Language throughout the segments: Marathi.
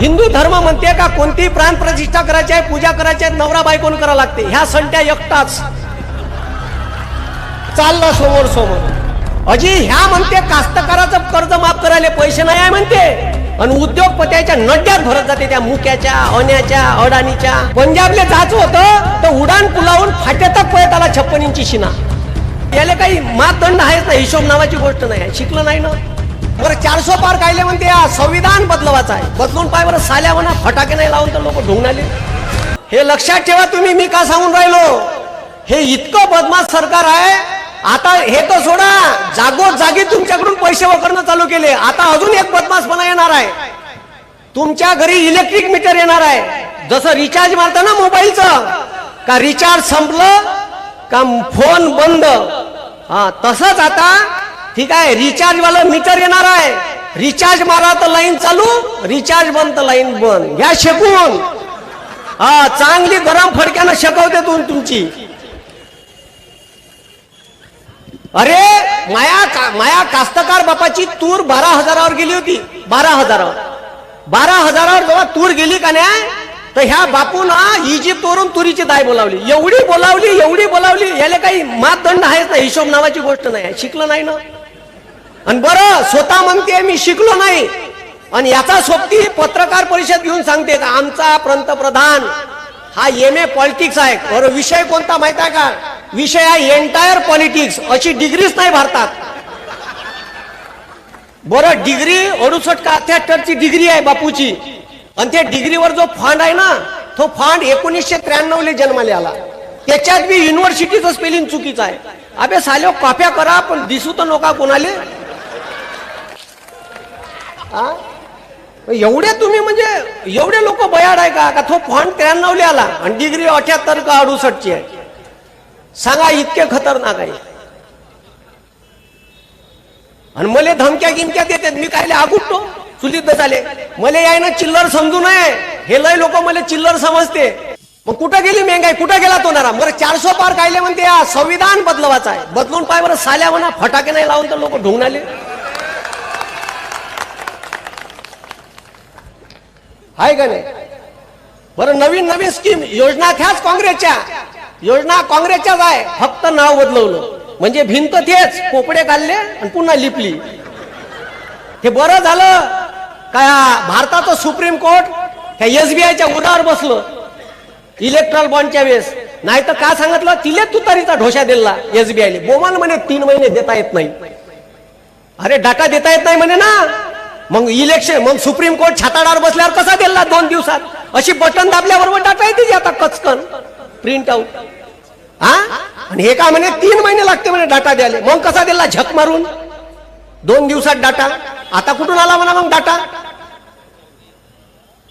हिंदू धर्म म्हणते का कोणतीही प्राण प्रतिष्ठा करायची आहे पूजा करायची आहे नवरा बायकोन करा लागते. ह्या संट्या एकटाच. चालला समोर समोर. अजी ह्या म्हणते कास्तकाराचं कर्ज माफ करायला पैसे नाही आहे म्हणते. आणि उद्योगपत्याच्या नड्यात भरत जाते त्या मुक्याच्या अण्याच्या अडाणीच्या. पंजाबले जायचं होतं तर उडान पुलावून फाट्यातच पळत आला छप्पन इंची शिना. याला काही मापदंड आहेच ना हिशोब नावाची गोष्ट नाही. आहे शिकलं नाही ना? बरं चारशे पार कायले म्हणते संविधान बदलवायचं आहे. बदलून पाय बरं साल्या म्हणा फटाके नाही लावून तर लोक ढोंग आले हे लक्षात ठेवा तुम्ही मी का सांगून राहिलो? हे इतकं बदमाश सरकार आहे. आता हे तर सोडा जागो जागी तुमच्याकडून पैसे वकरणं चालू केले. आता अजून एक बदमाशपणा येणार आहे. तुमच्या घरी इलेक्ट्रिक मीटर येणार आहे. जसं रिचार्ज मारतं ना मोबाईलचं का रिचार्ज संपलं का फोन बंद. हा तसंच आता ठीक आहे रिचार्ज वाला मीटर येणार आहे. रिचार्ज मारा तर लाईन चालू रिचार्ज बंद तर लाईन बंद. घ्या शेकून. हा चांगली गरम फडक्यानं शेकवते तुम तुमची. अरे माया का माया कास्तकार बापाची तूर बारा हजारावर गेली होती. बारा हजारावर. बारा हजारावर जेव्हा तूर गेली का नाही तर ह्या बापून इजिप्तवरून तुरीची दाय बोलावली. एवढी बोलावली एवढी बोलावली. याला काही मातदंड आहेच ना हिशोब नावाची गोष्ट नाही. शिकलं नाही ना. आणि बरं स्वतः म्हणते मी शिकलो नाही. आणि याचा सोबती पत्रकार परिषद घेऊन सांगते का आमचा पंतप्रधान हा एम ए पॉलिटिक्स आहे. बरं विषय कोणता माहीत आहे का? विषय आहे एंटायर पॉलिटिक्स अशी डिग्रीच नाही भारतात. बरं डिग्री अडुसष्ट का अठ्याहत्तरची डिग्री आहे बापूची. आणि त्या डिग्रीवर जो फंड आहे ना तो फंड एकोणीसशे त्र्याण्णवले जन्माले आला. त्याच्यात बी युनिव्हर्सिटीचं स्पेलिंग चुकीचं आहे. अबे साल्यो कॉप्या करा पण दिसू तर नका कोणाले. एवढे तुम्ही म्हणजे एवढे लोक बयाड आहे का? का तो फंड त्र्याण्णवले आला आणि डिग्री अठ्याहत्तर का अडुसष्टची आहे? सांगा इतके खतरनाक आहे. आणि मला धमक्या गिमक्या देतात. मी कायले आगुटतो? चुलीत झाले मले याय ना चिल्लर समजू नये. हे लय लोक मला चिल्लर समजते. मग कुठं गेली मेंगाई? कुठं गेला तो नारा? बरं चारशे पार कायले म्हणते संविधान बदलवाचा आहे. बदलून पाय बरं साल्या म्हणा फटाके नाही लावून तर लोक ढोंगणाले. आहे का नाही? बरं नवीन नवीन स्कीम योजना त्याच काँग्रेसच्या. योजना काँग्रेसच्याच आहे. फक्त नाव बदलवलं. म्हणजे भिंत तेच पोपडे काढले आणि पुन्हा लिपली. हे बरं झालं. का भारताचं सुप्रीम कोर्ट? त्या एसबीआयच्या उदावर बसलं. इलेक्ट्रॉल बॉन्डच्या वेळेस. नाही तर का सांगितलं? तिले तुतारीचा ढोशा दिला एसबीआयले बोमान म्हणे तीन महिने देता येत नाही. अरे डाटा देता येत नाही म्हणे ना. मग इलेक्शन मग सुप्रीम कोर्ट छाताडावर बसल्यावर कसा दिला दोन दिवसात? अशी बटन दाबल्याबरोबर डाटा येते आता कचकन. प्रिंट आउट हा? आणि हे का म्हणे तीन महिने लागते म्हणे डाटा द्यायला. मग कसा दिला झक मारून? दोन दिवसात डाटा. आता कुठून आला म्हणा मग डाटा?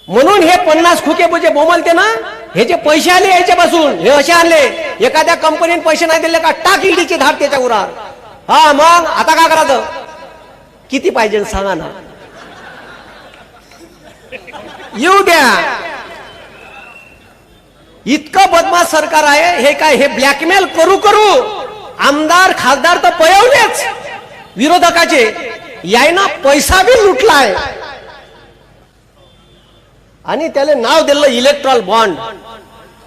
म्हणून हे पन्नास खुके म्हणजे बोमलते ना हे जे पैसे आले याच्यापासून हे असे आणले एखाद्या कंपनीने पैसे नाही दिले का टाक इडीची धाड त्याच्या उरावर. हा मग आता काय करायचं? किती पाहिजे सांगा ना. येऊ द्या. इतकं बदमाश सरकार आहे हे काय हे ब्लॅकमेल करू करू. आमदार खासदार तर पळवलेच. विरोधकाचे यायना पैसा बी लुटलाय. आणि त्याला नाव दिलं इलेक्ट्रॉल बॉन्ड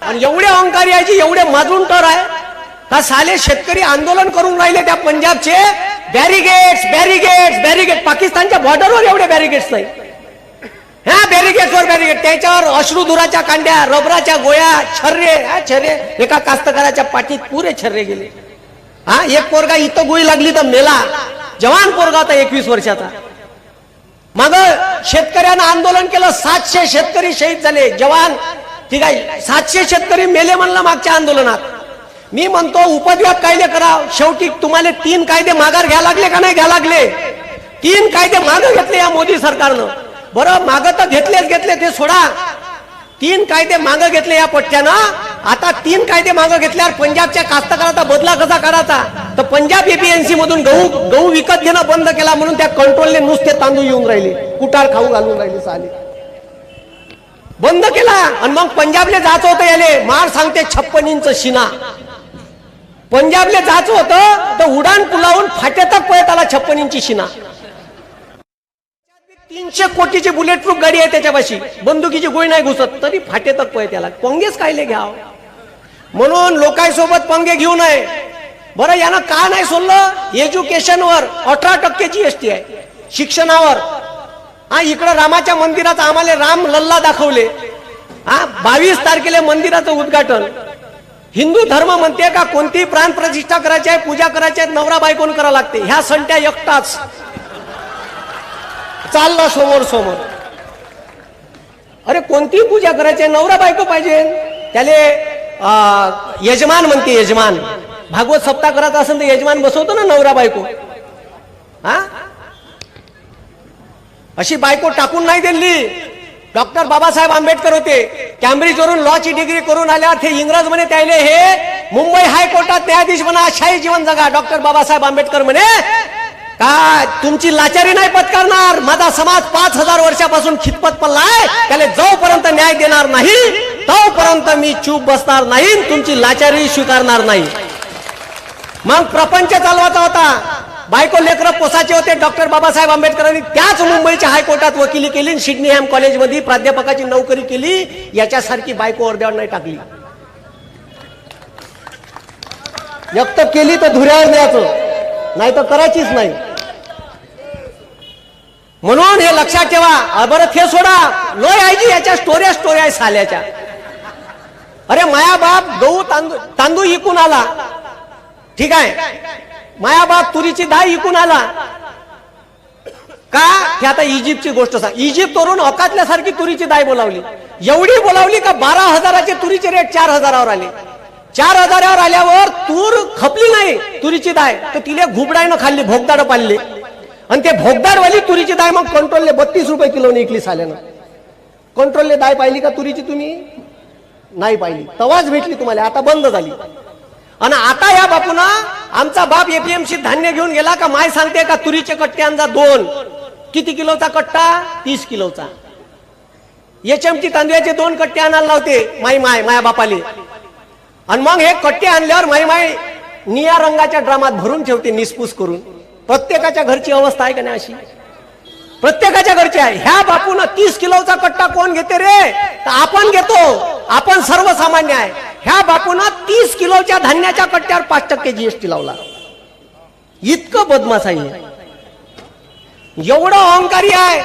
आणि एवढे अहंकारी यायची एवढे माजून तर आहे. का साले शेतकरी आंदोलन करून राहिले त्या पंजाबचे? बॅरिगेट्स बॅरिगेट्स बॅरिगेट पाकिस्तानच्या बॉर्डरवर एवढे बॅरिगेट्स नाही. ह्या बॅरिगेटवर बॅरिगेट त्याच्यावर अश्रुधुराच्या कांड्या रबराच्या गोळ्या छर्रे हा छर्रे. एका कास्तकाराच्या पाठीत पुरे छर्रे गेले. हा एक पोरगा इथं गोळी लागली तर मेला. जवान पोरगा होता एकवीस वर्षाचा. मग शेतकऱ्यानं आंदोलन केलं सातशे शेतकरी शहीद झाले. जवान ठीक आहे सातशे शेतकरी मेले म्हणलं मागच्या आंदोलनात. मी म्हणतो उपद्व्याप कायदे करा शेवटी तुम्हाला तीन कायदे माघार घ्या लागले का नाही? घ्या लागले. तीन कायदे माघार घेतले या मोदी सरकारनं. बरं मागं तर घेतलेच घेतले ते सोडा. तीन कायदे मागं घेतले या पट्ट्यानं. आता तीन कायदे मागं घेतल्यावर पंजाबच्या कास्तकाराचा बदला कसा करायचा? तर पंजाब एपीएमसी मधून गहू गहू विकत घेणं बंद केला म्हणून त्या कंट्रोलने नुसते तांदूळ येऊन राहिले. कुटार खाऊ घालून राहिले साले. बंद केला. आणि मग पंजाबले जायचं होतं याले. मार सांगते छप्पन इंच शिना. पंजाबले जायचं होतं तर उडान पुलावून फाट्यातच पळत आला छप्पन इंची शिना. तीनशे कोटीची बुलेट प्रूफ गाडी आहे त्याच्यापाशी. बंदुकीची गोळी नाही घुसत तरी फाटे तक आहे त्याला. पंगेच कायले घ्याव? म्हणून लोकांसोबत पंगे घेऊ नये. बरं यानं का नाही सोडलं? एज्युकेशनवर अठरा टक्के जीएसटी आहे. शिक्षणावर. हा इकडं रामाच्या मंदिरात आम्हाला राम लल्ला दाखवले. हा बावीस तारखेला मंदिराचं उद्घाटन. हिंदू धर्म म्हणते का कोणती प्राण प्रतिष्ठा करायची आहे पूजा करायची आहे नवरा बायकोन करा लागते. ह्या संट्या एकटाच. चालला समोर समोर. अरे कोणती पूजा करायची नवरा बायको पाहिजे. त्याले यजमान म्हणते यजमान. भागवत सप्ताह करायचा असेल तर यजमान बसवतो ना नवरा बायको. हा? अशी बायको टाकून नाही दिली. डॉक्टर बाबासाहेब आंबेडकर होते. कॅम्ब्रिज वरून डिग्री करून आल्यावर ते इंग्रज म्हणे त्याने हे मुंबई हायकोर्टात न्यायाधीश म्हणा शाही जीवन जगा. डॉक्टर बाबासाहेब आंबेडकर म्हणे काय? तुमची लाचारी नाही पत्कारणार. माझा समाज पाच हजार वर्षापासून खितपत पडलाय. त्याला जोपर्यंत न्याय देणार नाही तोपर्यंत मी चूप बसणार नाही तुमची लाचारी स्वीकारणार नाही. मग प्रपंच चालवायचा होता. बायको लेकर पोसाचे होते. डॉक्टर बाबासाहेब आंबेडकरांनी त्याच मुंबईच्या हायकोर्टात वकिली केली सिडनी सिडनीहॅम कॉलेजमध्ये प्राध्यापकाची नोकरी केली. याच्यासारखी बायको अर्ध्यावर नाही टाकली. व्यक्त केली तर धुऱ्यावर द्यायचं नाही तर करायचीच नाही. म्हणून हे लक्षात ठेवा. बरं ते सोडा. लोय आहे जी याच्या स्टोऱ्या स्टोऱ्या आहे साल्याच्या. अरे माया बाप गहू तांदूळ तांदूळ इकून आला. ठीक आहे. माया बाप तुरीची डाळ इकून आला. का? हे आता इजिप्तची गोष्ट सांग. इजिप्त वरून अकातल्यासारखी तुरीची दाय बोलावली. एवढी बोलावली का बारा हजाराचे तुरीचे रेट चार हजारावर आले. चार हजारावर आल्यावर तूर खपली नाही तुरीची दाय तर तिले घुबडायनं खाल्ली भोगदाड पाडले. आणि ते भोगदाडवाली तुरीची दाय मग कंट्रोलले बत्तीस रुपये किलो इकली साल्यानं. कंट्रोलले दाय पाहिली का तुरीची तुम्ही? नाही पाहिली. तवाच भेटली तुम्हाला आता बंद झाली. आणि आता या बापूना आमचा बाप एपीएमसी धान्य घेऊन गेला का माय सांगते का तुरीचे कट्टे आणजा दोन. किती किलोचा कट्टा? तीस किलोचा. एच एम टी तांदळाचे दोन कट्टे आणायला लावते माई माय माया बापाले. आणि मग हे कट्टे आणल्यावर माई माई निळ्या रंगाच्या ड्रामात भरून ठेवते निसपूस करून. प्रत्येकाच्या घरची अवस्था आहे का नाही अशी? प्रत्येकाच्या घरची आहे. ह्या बापून तीस किलोचा कट्टा कोण घेते रे? तर आपण घेतो. आपण सर्वसामान्य आहे. ह्या बापून तीस किलोच्या धान्याच्या कट्ट्यावर पाच टक्के जीएसटी लावला. इतकं बदमाश आहे एवढं अहंकारी आहे.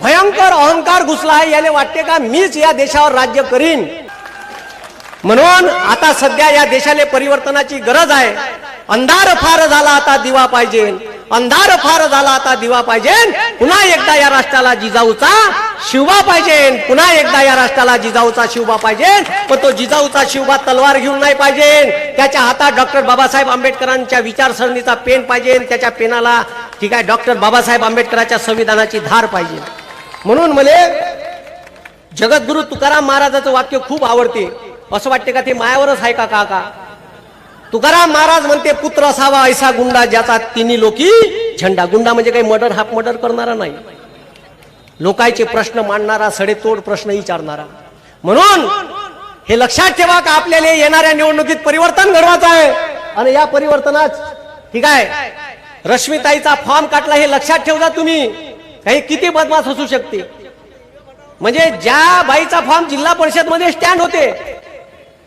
भयंकर अहंकार घुसला आहे. याला वाटते का मीच या देशावर राज्य करीन? म्हणून आता सध्या या देशाने परिवर्तनाची गरज आहे. अंधार फार झाला आता दिवा पाहिजे. अंधार फार झाला आता दिवा पाहिजे. पुन्हा एकदा या राष्ट्राला जिजाऊचा शिवबा पाहिजे. पुन्हा एकदा या राष्ट्राला जिजाऊचा शिवबा पाहिजे. पण तो जिजाऊचा शिवबा तलवार घेऊन नाही पाहिजे. त्याच्या हातात डॉक्टर बाबासाहेब आंबेडकरांच्या विचारसरणीचा पेन पाहिजे. त्याच्या पेनाला ठीक आहे डॉक्टर बाबासाहेब आंबेडकरांच्या संविधानाची धार पाहिजे. म्हणून मला जगद्गुरु तुकाराम महाराजाचं वाक्य खूप आवडते. असं वाटते का ते मायावरच आहे का काका? तुकाराम महाराज म्हणते पुत्र असावा ऐसा गुंडा ज्याचा तिन्ही लोकी झेंडा. गुंडा म्हणजे काही मर्डर हाफ मर्डर करणारा नाही. लोकांचे प्रश्न मांडणारा सडेतोड प्रश्न विचारणारा. म्हणून हे लक्षात ठेवा का आपल्याला येणाऱ्या निवडणुकीत परिवर्तन घडवायचं आहे. आणि या परिवर्तनात ठीक आहे रश्मिताईचा फॉर्म काटला हे लक्षात ठेवता तुम्ही. काही किती बदमाश असू शकते? म्हणजे ज्या बाईचा फॉर्म जिल्हा परिषदमध्ये स्टँड होते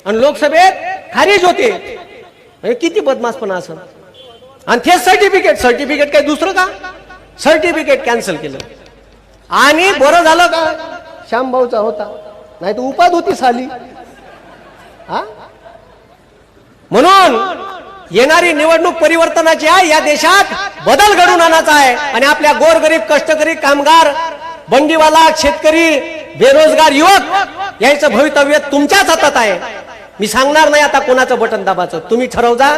आणि लोकसभेत खारीज होते. म्हणजे किती बदमासपणा असं आणि ते सर्टिफिकेट सर्टिफिकेट काय दुसरं का? सर्टिफिकेट कॅन्सल केलं. आणि बरं झालं का? श्यामभाऊचा होता. नाही तर उपाध होती साली. हा? म्हणून येणारी निवडणूक परिवर्तनाची आहे या देशात बदल घडून आणायचा आहे. आणि आपल्या गोरगरीब कष्टकरी कामगार बंडीवाला शेतकरी बेरोजगार युवक याचं भवितव्य तुमच्याच हातात आहे. मी सांगणार नाही आता कोणाचं बटन दाबाचं तुम्ही ठरवजा.